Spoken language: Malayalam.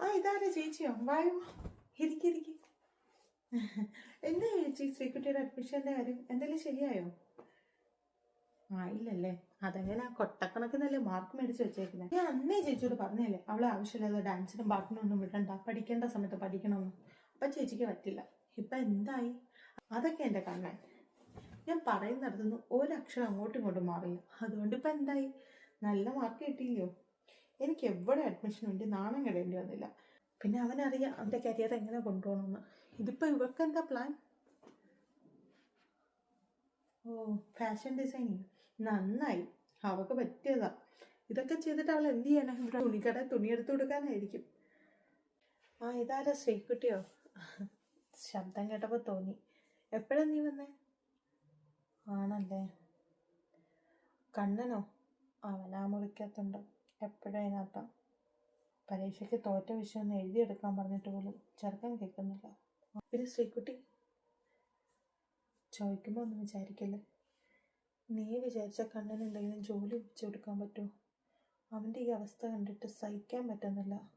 ആ ഇതാരാ ചേച്ചിയോ വായോ. ഇരിക്കിരിക്കി എന്താ ചേച്ചി ശ്രീകുട്ടിയുടെ അഡ്മിഷന്റെ കാര്യം? എന്തെങ്കിലും ശരിയായോ? ആ ഇല്ലല്ലേ. അതെങ്ങനെ ആ കൊട്ടക്കണക്കിനല്ലേ മാർക്ക് മേടിച്ച് വെച്ചേക്കുന്നത് ഞാൻ അന്നേ ചേച്ചിയോട് പറഞ്ഞല്ലേ അവളെ ആവശ്യമില്ലാതെ ഡാൻസിനും പാട്ടിനും ഒന്നും വിടണ്ട. പഠിക്കേണ്ട സമയത്ത് പഠിക്കണമെന്ന്. അപ്പൊ ചേച്ചിക്ക് പറ്റില്ല. ഇപ്പൊ എന്തായി? അതൊക്കെ എന്റെ കണ്ണൻ ഞാൻ പറയുന്നിടത്തുനിന്ന് ഒരക്ഷരം അങ്ങോട്ടും ഇങ്ങോട്ടും മാറില്ല. അതുകൊണ്ട് ഇപ്പൊ എന്തായി? നല്ല മാർക്ക് കിട്ടിയില്ലയോ? എനിക്ക് എവിടെ അഡ്മിഷൻ വേണ്ടി നാണം കിടേണ്ടി വന്നില്ല. പിന്നെ അവനറിയാം അവന്റെ കരിയർ എങ്ങനെ കൊണ്ടുപോകണമെന്ന്. ഇതിപ്പോൾ ഇവർക്ക് എന്താ പ്ലാൻ ഓ ഫാഷൻ ഡിസൈനിങ് നന്നായി. അവക്ക് പറ്റിയതാ. ഇതൊക്കെ ചെയ്തിട്ട് അവൾ എന്ത് ചെയ്യാനാ ഇവിടെ തുണിക്കട തുണിയെടുത്ത് കൊടുക്കാനായിരിക്കും. ആ ഇതാരാ ശ്രീക്കുട്ടിയോ ശബ്ദം കേട്ടപ്പോൾ തോന്നി. എപ്പോഴാണ് നീ വന്നേ? ആണല്ലേ. കണ്ണനോ? അവനാ മുറിക്കത്തുണ്ട് എപ്പോഴും അതിനകത്താ പരീക്ഷയ്ക്ക് തോറ്റ വിഷയം ഒന്ന് എഴുതിയെടുക്കാൻ പറഞ്ഞിട്ട് പോലും ചെറുക്കൻ കേൾക്കുന്നില്ല. പിന്നെ ശ്രീകുട്ടി ചോദിക്കുമ്പോൾ ഒന്നും വിചാരിക്കല്ലേ. നീ വിചാരിച്ച കണ്ണന് എന്തെങ്കിലും ജോലി വെച്ചു കൊടുക്കാൻ പറ്റുമോ? അവന്റെ ഈ അവസ്ഥ കണ്ടിട്ട് സഹിക്കാൻ പറ്റുന്നില്ല.